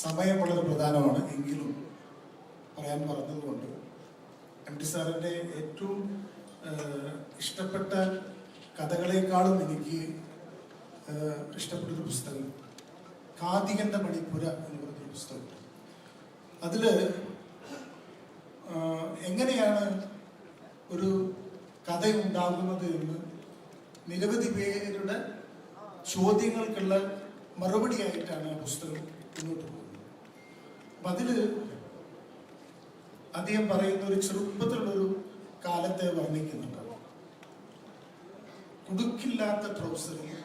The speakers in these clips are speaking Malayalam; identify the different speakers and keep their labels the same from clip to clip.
Speaker 1: സമയം വളരെ പ്രധാനമാണ്. എങ്കിലും പറയാൻ പറഞ്ഞതുകൊണ്ട് എം ടി സാറിന്റെ ഏറ്റവും ഇഷ്ടപ്പെട്ട കഥകളെക്കാളും എനിക്ക് ഇഷ്ടപ്പെട്ടൊരു പുസ്തകം കാതികന്റെ മണിപ്പുര എന്ന് പറഞ്ഞൊരു പുസ്തകം അതിൽ എങ്ങനെയാണ് ഒരു കഥ ഉണ്ടാകുന്നത് എന്ന് നിരവധി പേരുടെ ചോദ്യങ്ങൾക്കുള്ള മറുപടിയായിട്ടാണ് ആ പുസ്തകം മുന്നോട്ട് പോകുന്നത്. അപ്പൊ അതിൽ അദ്ദേഹം പറയുന്ന ഒരു ചെറുപ്പത്തിലുള്ളൊരു കാലത്തെ വർണിക്കുന്നുണ്ട്. കുടുക്കില്ലാത്ത ട്രൗസറിൽ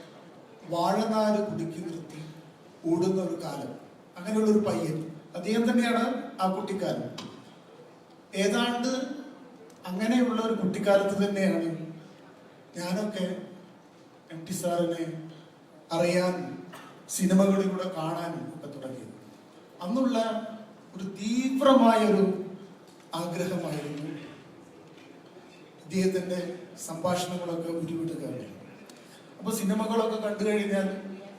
Speaker 1: വാഴനാല് കുടുക്കി നിർത്തി ഓടുന്ന ഒരു കാലം. അങ്ങനെയുള്ള ഒരു പയ്യൻ. അദ്ദേഹം തന്നെയാണ് ആ കുട്ടിക്കാലം. ഏതാണ്ട് അങ്ങനെയുള്ള ഒരു കുട്ടിക്കാലത്ത് തന്നെയാണ് ഞാനൊക്കെ എം ടി സാറിനെ അറിയാനും സിനിമകളിലൂടെ കാണാനും ഒക്കെ തുടങ്ങിയത്. അന്നുള്ള ഒരു തീവ്രമായൊരു ആഗ്രഹമായിരുന്നു. ഇദ്ദേഹത്തിന്റെ സംഭാഷണങ്ങളൊക്കെ ഉരുവിടുകയാണ്. അപ്പൊ സിനിമകളൊക്കെ കണ്ടു കഴിഞ്ഞാൽ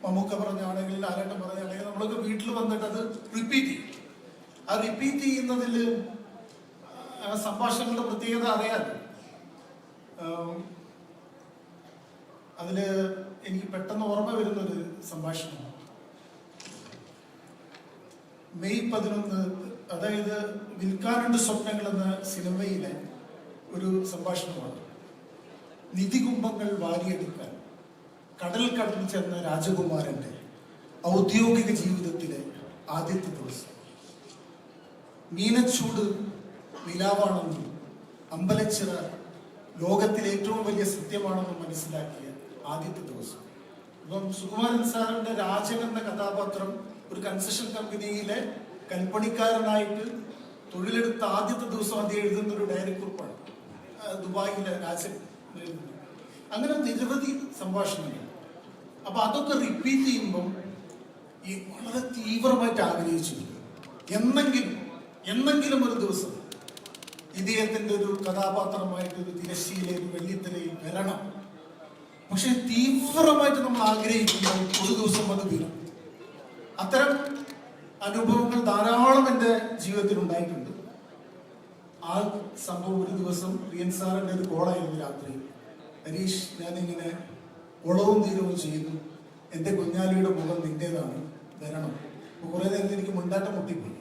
Speaker 1: മമ്മൂക്ക പറഞ്ഞാണെങ്കിൽ ആരാട്ടം പറഞ്ഞാണെങ്കിൽ നമ്മളൊക്കെ വീട്ടിൽ വന്നിട്ട് അത് റിപ്പീറ്റ് ചെയ്യും. ആ റിപ്പീറ്റ് ചെയ്യുന്നതിൽ സംഭാഷണങ്ങളുടെ പ്രത്യേകത അറിയാൻ. അതിൽ എനിക്ക് പെട്ടെന്ന് ഓർമ്മ വരുന്നൊരു സംഭാഷണം മെയ് പതിനൊന്ന് അതായത് വിൽക്കാനുണ്ട് സ്വപ്നങ്ങൾ എന്ന സിനിമയിലെ ഒരു സംഭാഷണമാണ്. നിധികുംഭങ്ങൾ വാരിയെടുക്കാൻ കടൽ കടന്നു ചെന്ന രാജകുമാരന്റെ ഔദ്യോഗിക ജീവിതത്തിലെ ആദ്യത്തെ ദിവസം. മീനച്ചൂട് നിലാവാണെന്നും അമ്പലച്ചിറ ലോകത്തിലെ ഏറ്റവും വലിയ സത്യമാണെന്നും മനസ്സിലാക്കിയ ആദ്യത്തെ ദിവസം. അപ്പം സുകുമാരൻ സാറിന്റെ രാജൻ എന്ന കഥാപാത്രം ഒരു കൺസെഷൻ കമ്പനിയിലെ കൽപ്പണിക്കാരനായിട്ട് തൊഴിലെടുത്ത ആദ്യത്തെ ദിവസം അദ്ദേഹം എഴുതുന്ന ഒരു ഡയറി കുറിപ്പാണ്. ദുബായിലെ രാജൻ അങ്ങനെ നിരവധി സംഭാഷണങ്ങൾ. അപ്പൊ അതൊക്കെ റിപ്പീറ്റ് ചെയ്യുമ്പം ഈ വളരെ തീവ്രമായിട്ട് ആഗ്രഹിച്ചു എന്നെങ്കിലും എന്നെങ്കിലും ഒരു ദിവസം ഇദ്ദേഹത്തിന്റെ ഒരു കഥാപാത്രമായിട്ട് ഒരു തിരശ്ശീലയിൽ വെള്ളിത്തലയിൽ വരണം. പക്ഷെ തീവ്രമായിട്ട് നമ്മൾ ആഗ്രഹിക്കുമ്പോൾ ഒരു ദിവസം അത് വരും അത്തരം അനുഭവങ്ങൾ ധാരാളം എന്റെ ജീവിതത്തിൽ ഉണ്ടായിട്ടുണ്ട് ആ സംഭവം ഒരു ദിവസം റിയൻ സാറിന്റെ ഒരു കോളായിരുന്നു രാത്രി. ഹരീഷ് ഞാനിങ്ങനെ ഉളവും തീരവും ചെയ്യുന്നു. എന്റെ കുഞ്ഞാലിയുടെ മുഖം നിന്റേതാണ് വരണം. കുറെ നേരത്തെ എനിക്ക് മുണ്ടാട്ടം മുട്ടിപ്പോയി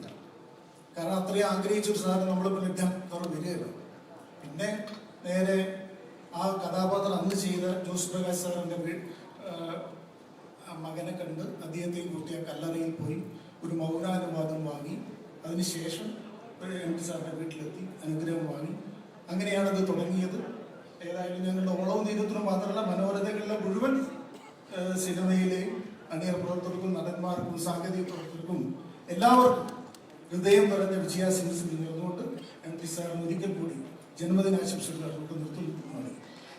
Speaker 1: കാരണം അത്രയും ആഗ്രഹിച്ചൊരു സാധനം നമ്മൾ ലഭ്യം വരികയില്ല. പിന്നെ നേരെ ആ കഥാപാത്രം അന്ന് ചെയ്ത ജോസ് പ്രകാശ് ആ മകനെ കണ്ട് അദ്ദേഹത്തെയും കൂട്ടി ആ കല്ലറയിൽ പോയി ഒരു മൗനാനുവാദം വാങ്ങി. അതിനുശേഷം എം ടി സാറിന്റെ വീട്ടിലെത്തി അനുഗ്രഹം വാങ്ങി. അങ്ങനെയാണ് അത് തുടങ്ങിയത്. ഏതായാലും ഞങ്ങളുടെ ഓളവും തീരത്തിനും മാത്രമല്ല മനോരഥകളിലെ മുഴുവൻ സിനിമയിലെയും അണിയർ പ്രവർത്തകർക്കും നടന്മാർക്കും സാങ്കേതിക പ്രവർത്തകർക്കും എല്ലാവർക്കും ഹൃദയം നിറഞ്ഞ വിജയാശംസകൾ നേർന്നുകൊണ്ട് എം ടി സാറിന് ഒരിക്കൽ കൂടി ജന്മദിനാശംസകൾ നിർത്തുന്നു.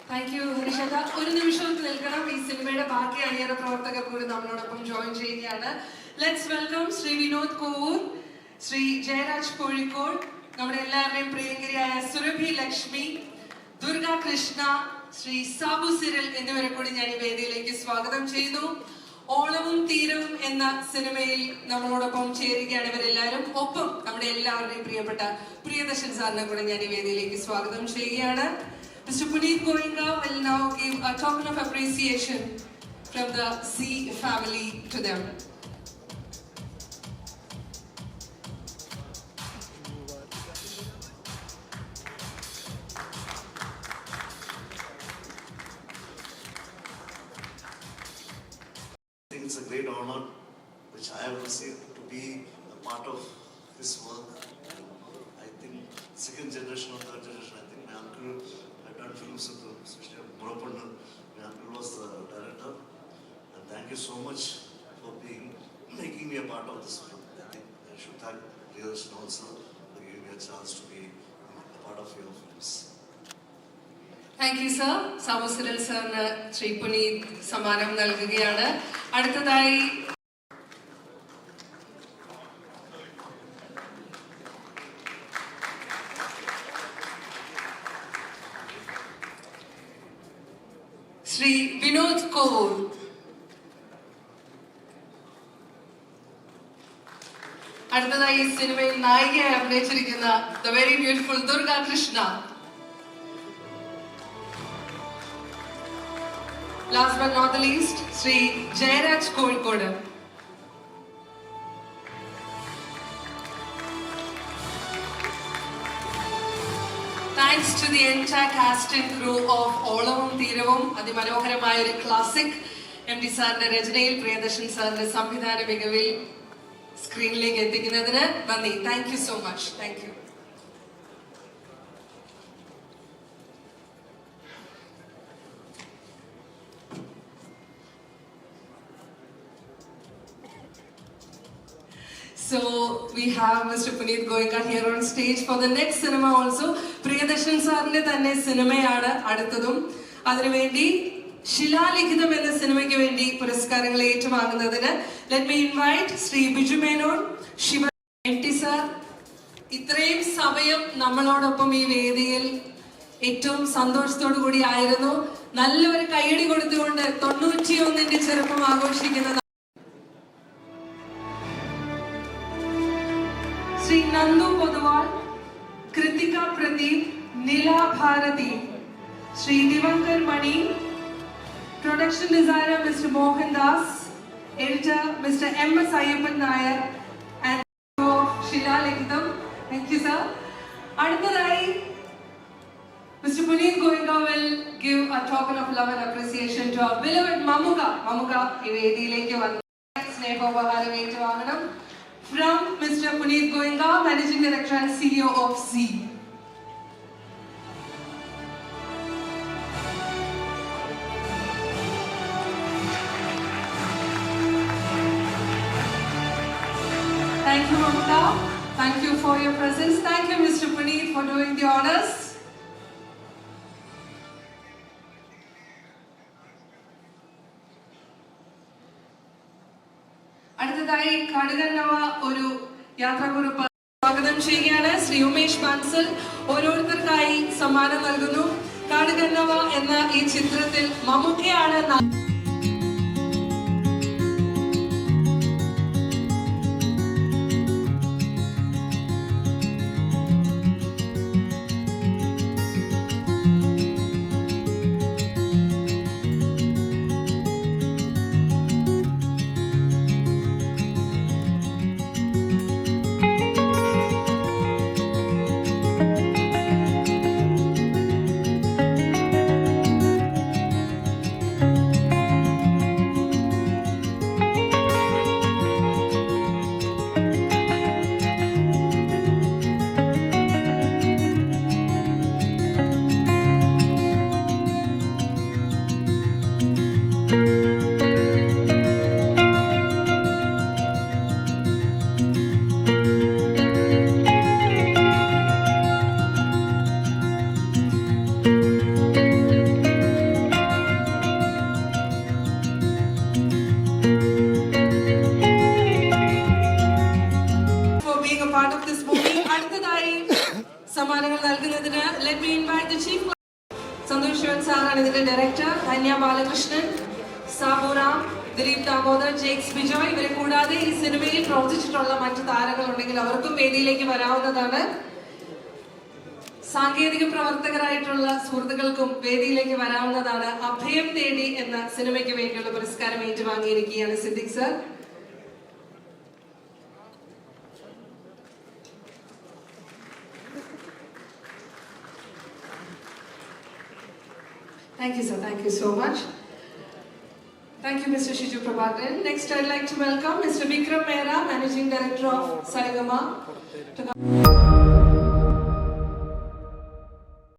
Speaker 2: താങ്ക് യു ഹരിഷത ഒരു നിമിഷം നിൽക്കണം. ഈ സിനിമയുടെ ബാക്കി അണിയറ പ്രവർത്തകർ കൂടി നമ്മളോടൊപ്പം ജോയിൻ ചെയ്യുകയാണ്. ലെറ്റ്സ് വെൽക്കം ശ്രീ വിനോദ് കോവൂർ ശ്രീ ജയരാജ് കോഴിക്കോട് നമ്മുടെ എല്ലാവരുടെയും പ്രിയങ്കരിയായ സുരഭി ലക്ഷ്മി ദുർഗ കൃഷ്ണ ശ്രീ സാബു സിരൽ എന്നിവരെ കൂടി ഞാൻ ഈ വേദിയിലേക്ക് സ്വാഗതം ചെയ്യുന്നു. ഓളവും തീരവും എന്ന സിനിമയിൽ നമ്മളോടൊപ്പം ചേരുകയാണ് ഇവരെല്ലാവരും. ഒപ്പം നമ്മുടെ എല്ലാവരുടെയും പ്രിയപ്പെട്ട പ്രിയദർശൻ സാറിനെ കൂടെ ഞാൻ ഈ വേദിയിലേക്ക് സ്വാഗതം ചെയ്യുകയാണ്. Mr. Puneet Goenka will now give a token of appreciation from the C family to them.
Speaker 3: I think it's a great honor which I have received to be a part of this work. Thank you so much for being making me a part of this film. I think I should thank Priyadarsan also for giving me a chance to be a part of your films.
Speaker 2: Thank you sir സാമുസിരൽ സാറിന് ശ്രീ പുനീത് സമ്മാനം നൽകുകയാണ് ശ്രീ വിനോദ് കോവൂർ അടുത്തതായി ഈ സിനിമയിൽ നായികയായി അഭിനയിച്ചിരിക്കുന്ന the very beautiful Durga Krishna. Last but not least Shri Jayaraj Kozhikode. Thanks to the entire cast and crew of Olavum Theeravum അതിമനോഹരമായ ഒരു ക്ലാസിക് എം ഡി സാറിന്റെ രചനയിൽ പ്രിയദർശൻ സാറിന്റെ സംവിധാന മികവിൽ സ്ക്രീനിലേക്ക് എത്തിക്കുന്നതിന് നന്ദി thank you so much thank you So we have Mr. Puneet Goenka here on stage for the next cinema also. Priyadarshan സാറിന്റെ തന്നെ സിനിമയാണ് അടുത്തതും അതിനുവേണ്ടി ശിലാലിഖിതം എന്ന സിനിമയ്ക്ക് വേണ്ടി പുരസ്കാരങ്ങൾ ഏറ്റുവാങ്ങുന്നതിന് let me invite Shri Biju Menon Shiva M sir. ഇത്രയും സമയം നമ്മളോടൊപ്പം ഈ വേദിയിൽ ഏറ്റവും സന്തോഷത്തോടു കൂടി ആയിരുന്നു. നല്ലൊരു കൈയടി കൊടുത്തുകൊണ്ട് തൊണ്ണൂറ്റിയൊന്നിന്റെ ചെറുപ്പം ആഘോഷിക്കുന്ന ശ്രീ നന്ദു പൊതുവാൾ കൃതിക പ്രദീപ് നില ഭാരതി ശ്രീ ദിവങ്കർ മണി production designer Mr. Mohan Das, editor Mr. M. S. Ayyappan Nair, and Shila Lingdam. Thank you, sir. Aditharai, Mr. Puneet Goenka will give a token of love and appreciation to our beloved Mamuka. Mamuka, Ivedi Snehobahara From Mr. Puneet Goenka, Managing Director and CEO of Z. Thank you, Mamta. Thank you for your presence. Thank you, Mr. Puneet, for doing the honors. അടുത്തതായി കടുകന്നവ ഒരു യാത്രാകുറിപ്പ് സ്വാഗതം ചെയ്യുകയാണ് ശ്രീ ഉമേഷ് ബാൻസൽ ഓരോരുത്തർക്കായി സമ്മാനം നൽകുന്നു കടുകന്നവ എന്ന ഈ ചിത്രത്തിൽ മമ്മൂക്കയാണ് സമ്മാനങ്ങൾ നൽകുന്നതിന് let me invite the chief Santhosh സാറാണ് ഇതിന്റെ ഡയറക്ടർ ധന്യ ബാലകൃഷ്ണൻ. സാബുറാം ദിലീപ് ദാമോദർ ജേക്സ് ബിജോയ് ഇവരെ കൂടാതെ ഈ സിനിമയിൽ പ്രവർത്തിച്ചിട്ടുള്ള മറ്റു താരങ്ങളുണ്ടെങ്കിൽ അവർക്കും വേദിയിലേക്ക് വരാവുന്നതാണ് സാങ്കേതിക പ്രവർത്തകരായിട്ടുള്ള സുഹൃത്തുക്കൾക്കും വേദിയിലേക്ക് വരാവുന്നതാണ് അഭയം തേടി എന്ന സിനിമയ്ക്ക് വേണ്ടിയുള്ള പുരസ്കാരം ഏറ്റുവാങ്ങിയിരിക്കുകയാണ് Siddique sir Thank you, sir. Thank you so much. Thank you, Mr. Shiju Prabhakaran. Next, I'd like to welcome Mr. Vikram Mehra, Managing Director of Sarigama.